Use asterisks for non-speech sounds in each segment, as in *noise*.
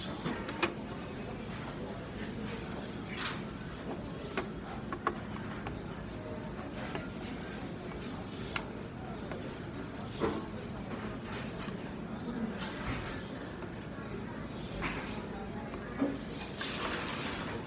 tayo guys.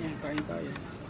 Yan, kain tayo.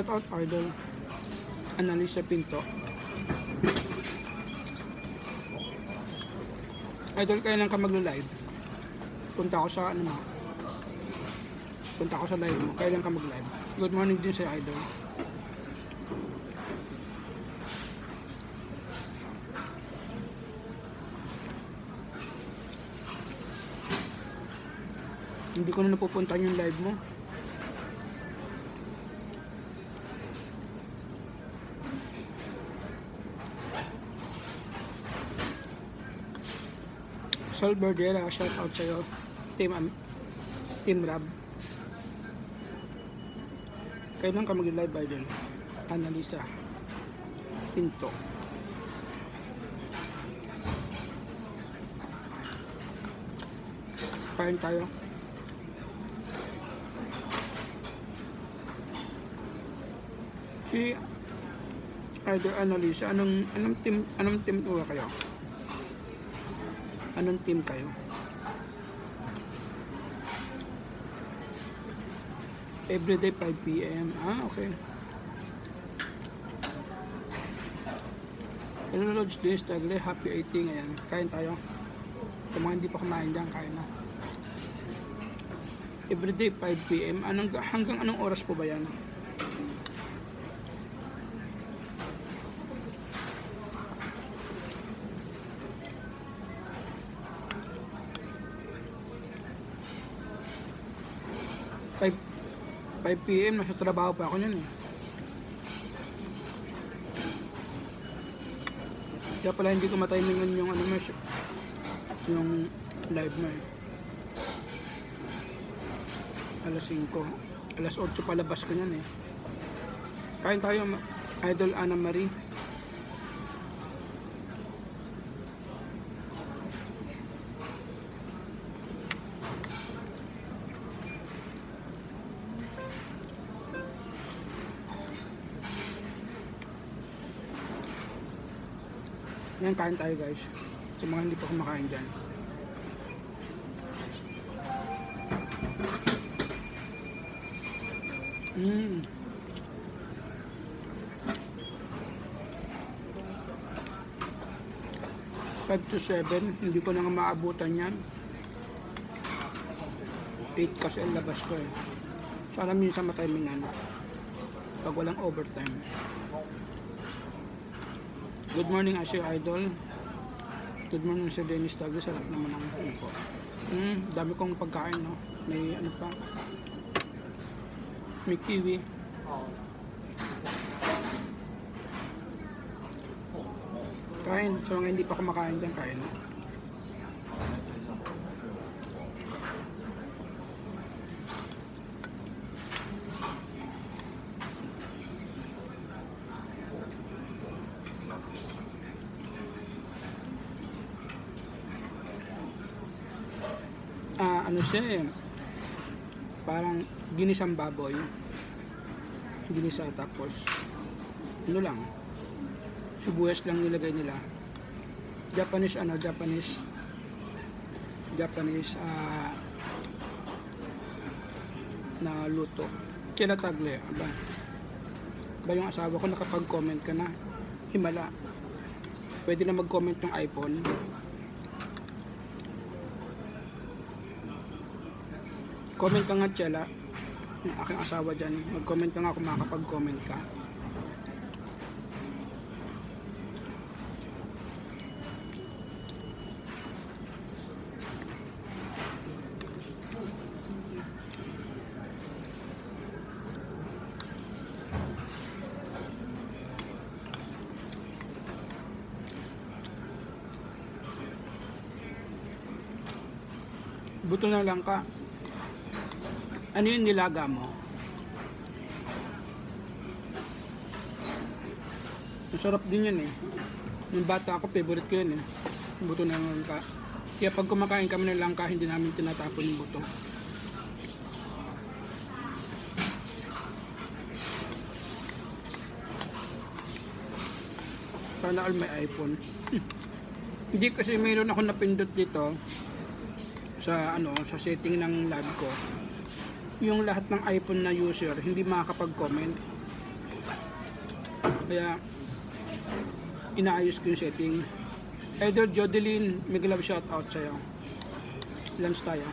Shout out idol. Analisa Pinto. Idol, kailan ka maglo-live? Punta ako sa ano mo. Punta ako sa live mo. Kailan ka mag-live? Good morning din sa idol. Hindi ko na napupuntahan yung live mo. Sol Berdera, shout out sa'yo. Team, Am- Team Rab. Kailan ka mag-live idol? Analisa. Pinto. Kain tayo. Si Idol Analisa, anong anong team anong team uwa kayo? Anong team kayo? Everyday 5 p.m. Ah, okay. Hello, Lodge Days, Tagle. Happy 18 ngayon. Kain tayo. Kung mga hindi pa kumain dyan, kain na. Everyday 5 p.m. Anong, hanggang anong oras po ba yan? 5 p.m. nasa trabaho pa ako niyan eh. Kaya pala hindi ko matimingan yung ano mo yung live mo eh. Alas 5. Alas 8 palabas ko niyan eh. Kain tayo, Idol Ana Marie. Yan, kain tayo guys. Sa mga hindi pa kumakain dyan. Mm. Five to seven, hindi ko na nga maabutan yan. 8 kasi ang labas ko eh. Sana minsan matimingan. Pag walang overtime. Good morning, Asher Idol. Good morning, Sir Dennis Tagle. Sarap naman ang ko. Mm, dami kong pagkain, no? May ano pa. May kiwi. Kain. Sa mga hindi pa kumakain dyan, kain. ah ano siya eh. Parang ginisang baboy. Ginisa tapos ano lang. Sibuyas lang nilagay nila. Japanese ano Japanese Japanese ah na luto. Kila tagle aba. Ba yung asawa ko nakapag-comment ka na? Himala. Pwede na mag-comment ng iPhone. Comment ka nga, Chela. Yung aking asawa dyan. Mag-comment ka nga kung makakapag-comment ka. Buto na lang ka. Ano yung nilaga mo? Masarap din yan eh. Yung bata ako, favorite ko yan eh. Buto na lang ka. Kaya pag kumakain kami ng langka, hindi namin tinatapon yung buto. Sana all may iPhone. Hindi kasi mayroon ako napindot dito sa ano sa setting ng lab ko yung lahat ng iPhone na user hindi makakapag-comment. Kaya inaayos ko yung setting. Either Jodeline may love shout out sa'yo. Lunch tayo.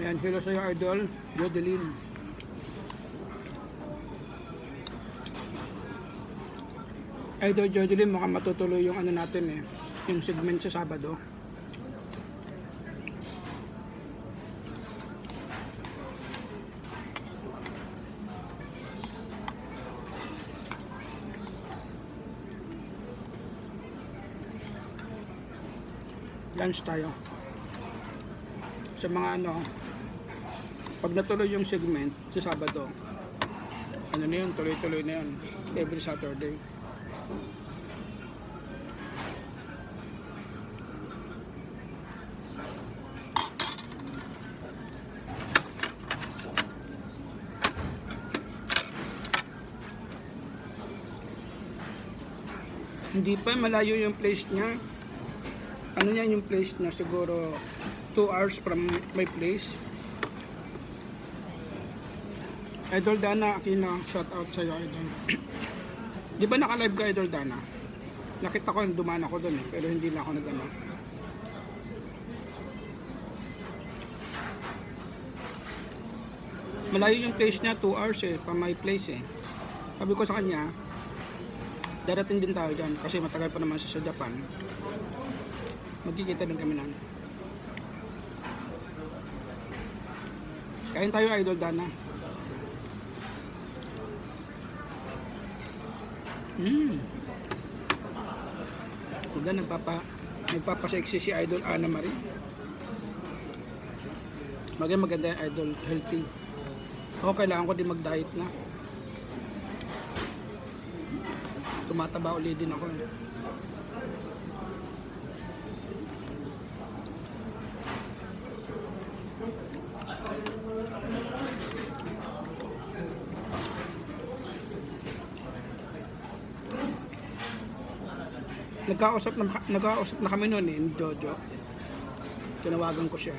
Ayan hello sa'yo idol. Jodeline Idol Jodeline, mukhang matutuloy yung ano natin eh, yung segment sa Sabado. Lunch tayo. Sa mga ano, pag natuloy yung segment sa Sabado, ano na yun, tuloy-tuloy na yun, every Saturday. Hindi pa, malayo yung place niya. Ano niya yung place niya? Siguro 2 hours from my place. Idol Dana Aquino, shout out sa'yo, Idol. *clears throat* Di ba naka-live ka, Idol Dana? Nakita ko yung dumaan ako doon eh, pero hindi na ako nag-ano. Malayo yung place niya, 2 hours eh, pa my place eh. Sabi ko sa kanya, darating din tayo dyan kasi matagal pa naman siya sa Japan. Magkikita din kami nun. Kain tayo, Idol Dana. Mm. Diba nagpapa nagpapaseksi si Idol Ana Marie. Maganda maganda yung Idol, healthy. Ako kailangan ko din mag-diet na. Tumataba ulit din ako. eh. Nagkausap na, nagkausap na kami noon eh, ni Jojo. Tinawagan ko siya.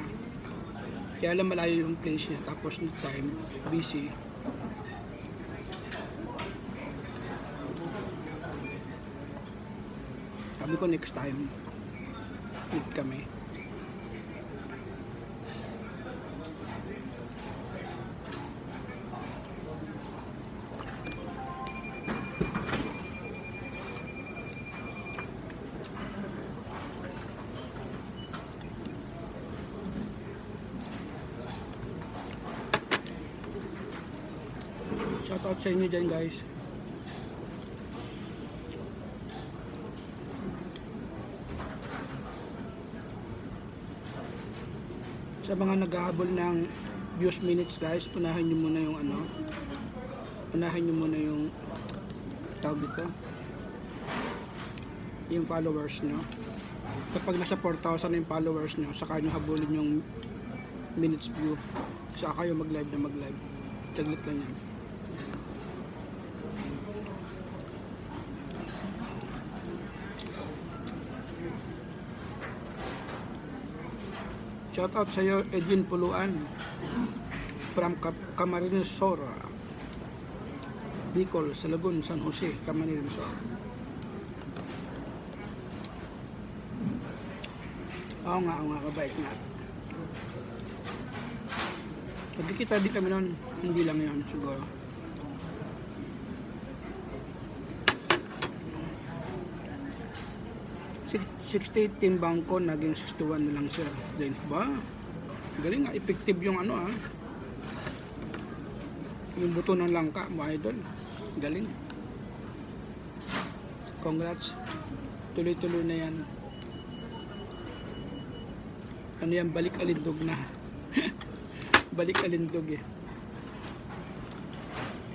Kaya lang malayo yung place niya. Tapos no time, busy. Sabi ko next time, meet kami. Sa inyo dyan guys. Sa mga naghahabol ng views minutes guys, unahin nyo muna yung ano. Unahin nyo muna yung tawag dito. Yung followers nyo. Kapag nasa 4,000 na yung followers nyo, saka nyo habulin yung minutes view. Saka kayo mag-live na mag-live. Saglit lang yan. Shoutout sa iyo, Edwin Puluan. from Camarines Sur, Bicol, Salagon, San Jose, Camarines Sur. Oo nga, oo nga, kabait nga. Nagkikita din kami noon, hindi lang yun siguro. Six- 68 timbang ko, naging 61 na lang sir. Then, ba? Galing nga, effective yung ano ah. Yung buto ng langka, mga idol. Galing. Congrats. Tuloy-tuloy na yan. Ano yan, balik alindog na. *laughs* balik alindog eh.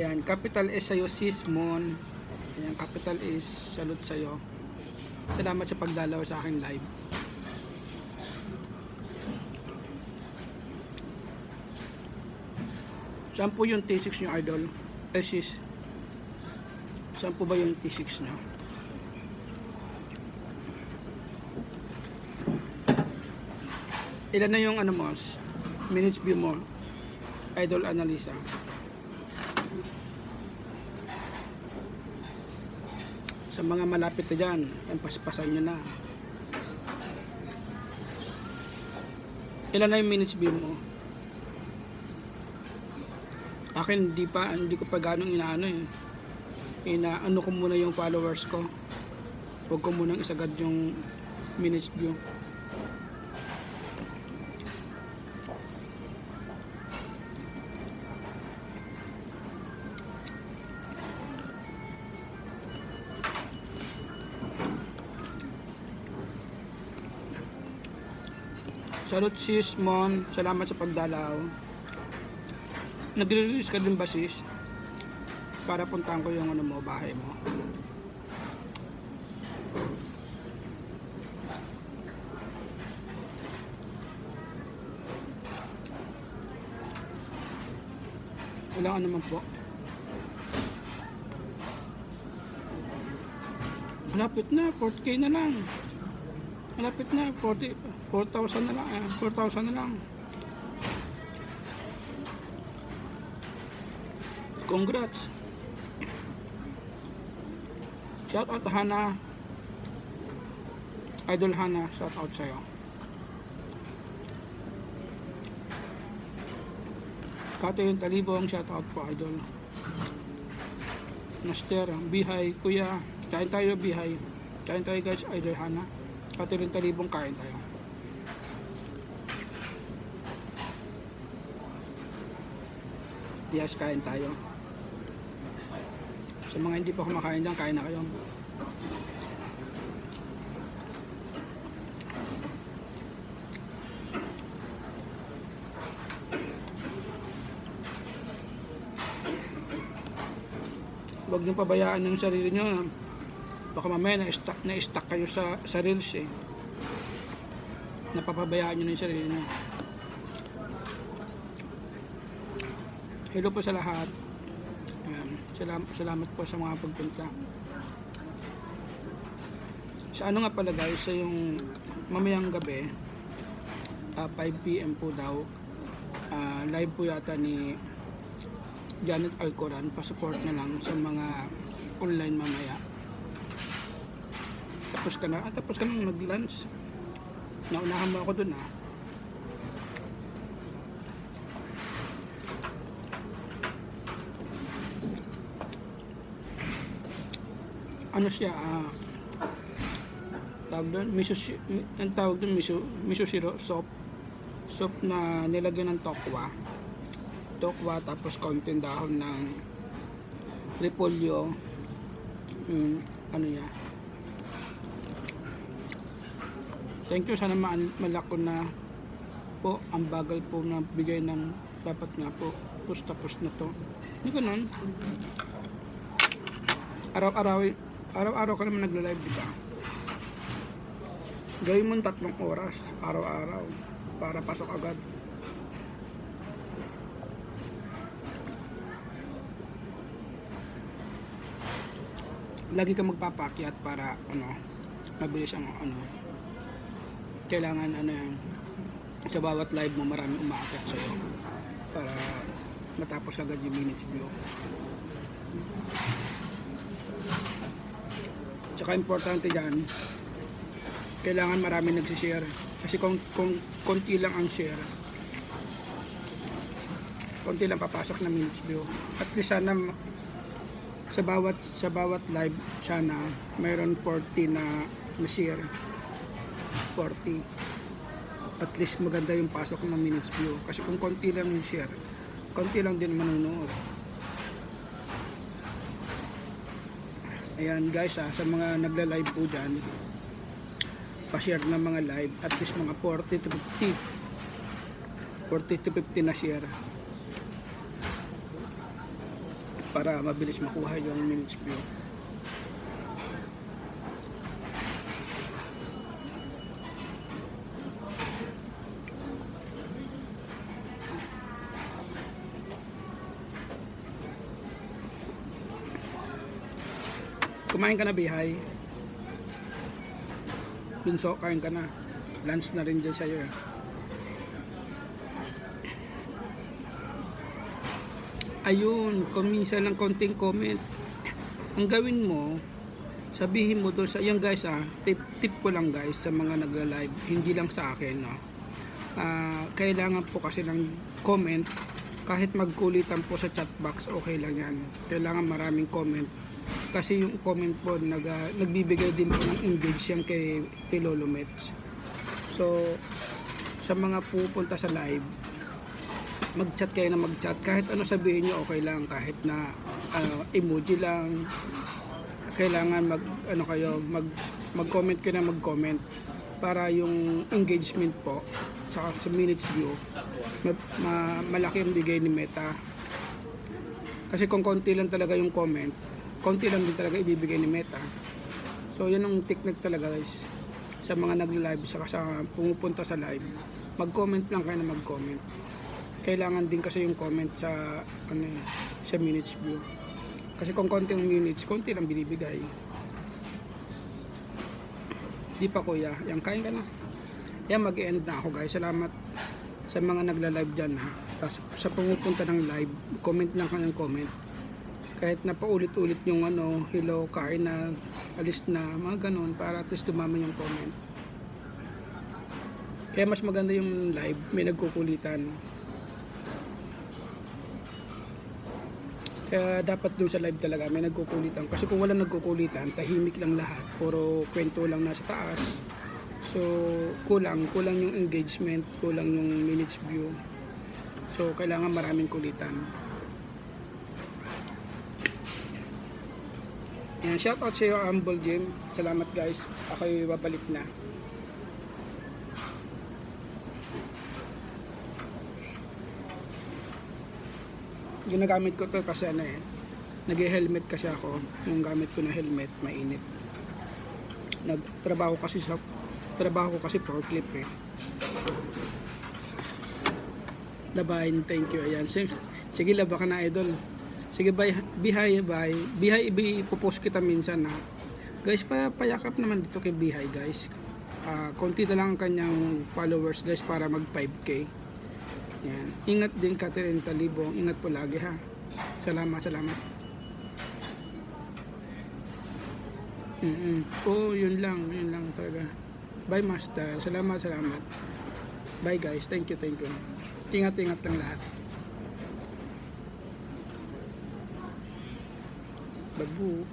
Ayan, capital S sa'yo, Sismon. Ayan, capital S, salute sa'yo. Salamat sa pagdalaw sa aking live. Saan po yung T6 nyo, idol? Eh, sis. Saan po ba yung T6 nyo? Ilan na yung ano mo, minutes view mo, idol Analisa? Sa mga malapit na dyan, yung paspasan nyo na. Ilan na yung minutes view mo? Akin, hindi pa, hindi ko pa ganong inaano eh. Inaano ko muna yung followers ko. Huwag ko munang isagad yung minutes view. Salute sis Mon, salamat sa pagdalaw. Nagre-release ka din ba sis? Para puntahan ko yung ano mo, bahay mo. Wala ka naman po. Malapit na, 4K na lang. Malapit na, 40, 4,000 na lang. Eh, 4,000 na lang. Congrats. Shout out Hana. Idol Hana, shout out sa'yo. Catherine Talibong, shout out po idol. Master, Bihay, Kuya, kain tayo Bihay. Kain tayo guys, idol Hana. Catherine Talibong, kain tayo. Yes, kain tayo. Sa mga hindi pa kumakain dyan, kain na kayo. Huwag niyong pabayaan ng sarili niyo. Na Baka mamaya na-stuck, na-stuck kayo sa, sa reels eh. Napapabayaan niyo na yung sarili niyo. Hello po sa lahat. Ayan. Salam, salamat po sa mga pagpunta. Sa ano nga pala guys, sa yung mamayang gabi, ah, 5pm po daw, ah, live po yata ni Janet Alcoran, pa-support na lang sa mga online mamaya. Tapos ka na, ah, tapos ka na mag-lunch. Naunahan mo ako dun ah. ano siya, ah, tawag doon, miso, ang tawag doon, miso, miso shiro, soup, soup na nilagyan ng tokwa, tokwa, tapos konting dahon ng repolyo, yung, ano niya. Thank you, sana ma malako na po, ang bagal po na bigay ng dapat nga po, tapos tapos na to. Hindi ganun. Araw-araw, araw-araw ka naman nagla-live, di ba? Gawin mo ng tatlong oras, araw-araw, para pasok agad. Lagi ka magpapakyat para, ano, mabilis ang, ano, kailangan, ano sa bawat live mo, marami umaakyat sa'yo. para matapos agad yung minutes view. Tsaka importante dyan, kailangan marami nagsishare. Kasi kung, kung konti lang ang share, konti lang papasok na minutes view. At least sana sa bawat sa bawat live sana mayroon 40 na na share 40 at least maganda yung pasok ng minutes view kasi kung konti lang yung share konti lang din manonood. Ayan guys ah, sa mga nagla-live po dyan pa-share ng mga live at least mga 40 to 50 40 to 50 na share. Para mabilis makuha yung minutes view kumain ka na bihay Bunso, kain ka na. Lunch na rin dyan sa'yo eh. Ayun, kung minsan ng konting comment, ang gawin mo, sabihin mo doon sa, yan guys ah, tip, tip ko lang guys sa mga nagla-live, hindi lang sa akin no. Ah, kailangan po kasi ng comment, kahit magkulitan po sa chat box, okay lang yan. Kailangan maraming comment. Kasi yung comment po, nag, ah, nagbibigay din po ng engage yan kay, kay Lolo Mets. So, sa mga pupunta sa live, mag-chat kayo na mag-chat. Kahit ano sabihin nyo, okay lang. Kahit na ano, emoji lang. Kailangan mag, ano kayo, mag, mag-comment kayo na mag-comment para yung engagement po tsaka sa minutes view ma, ma- malaki ang bigay ni Meta kasi kung konti lang talaga yung comment konti lang din talaga ibibigay ni Meta so yun ang technique talaga guys sa mga nagla-live saka sa pumupunta sa live mag-comment lang kayo na mag-comment kailangan din kasi yung comment sa ano eh, sa minutes view. Kasi kung konti yung minutes, konti lang binibigay. Di pa kuya, yan kain ka na. Yan mag-end na ako guys. Salamat sa mga nagla-live dyan ha. Tapos sa pumupunta ng live, comment lang kayo ng comment. Kahit na paulit-ulit yung ano, hello, kain na, alis na, mga ganun, para at least dumami yung comment. Kaya mas maganda yung live, may nagkukulitan. Kaya dapat doon sa live talaga may nagkukulitan. Kasi kung wala nagkukulitan, tahimik lang lahat. Puro kwento lang nasa taas. So, kulang. Kulang yung engagement, kulang yung minutes view. So, kailangan maraming kulitan. Yan, shout out sa iyo, Humble Jim. Salamat guys. Ako'y babalik na. ginagamit ko to kasi ano eh nag-helmet kasi ako yung gamit ko na helmet mainit nagtrabaho kasi sa trabaho ko kasi forklift eh labahin thank you ayan sige, sige laba ka na idol sige bye bihay bye bihay ipopost kita minsan ha guys pa payakap naman dito kay bihay guys Ah, konti na lang ang kanyang followers guys para mag 5k yan. Ingat din Catherine Talibong. Ingat po lagi ha. Salamat, salamat. Mm Oo, yun lang. Yun lang talaga. Bye, Master. Salamat, salamat. Bye, guys. Thank you, thank you. Ingat-ingat lang lahat. bagus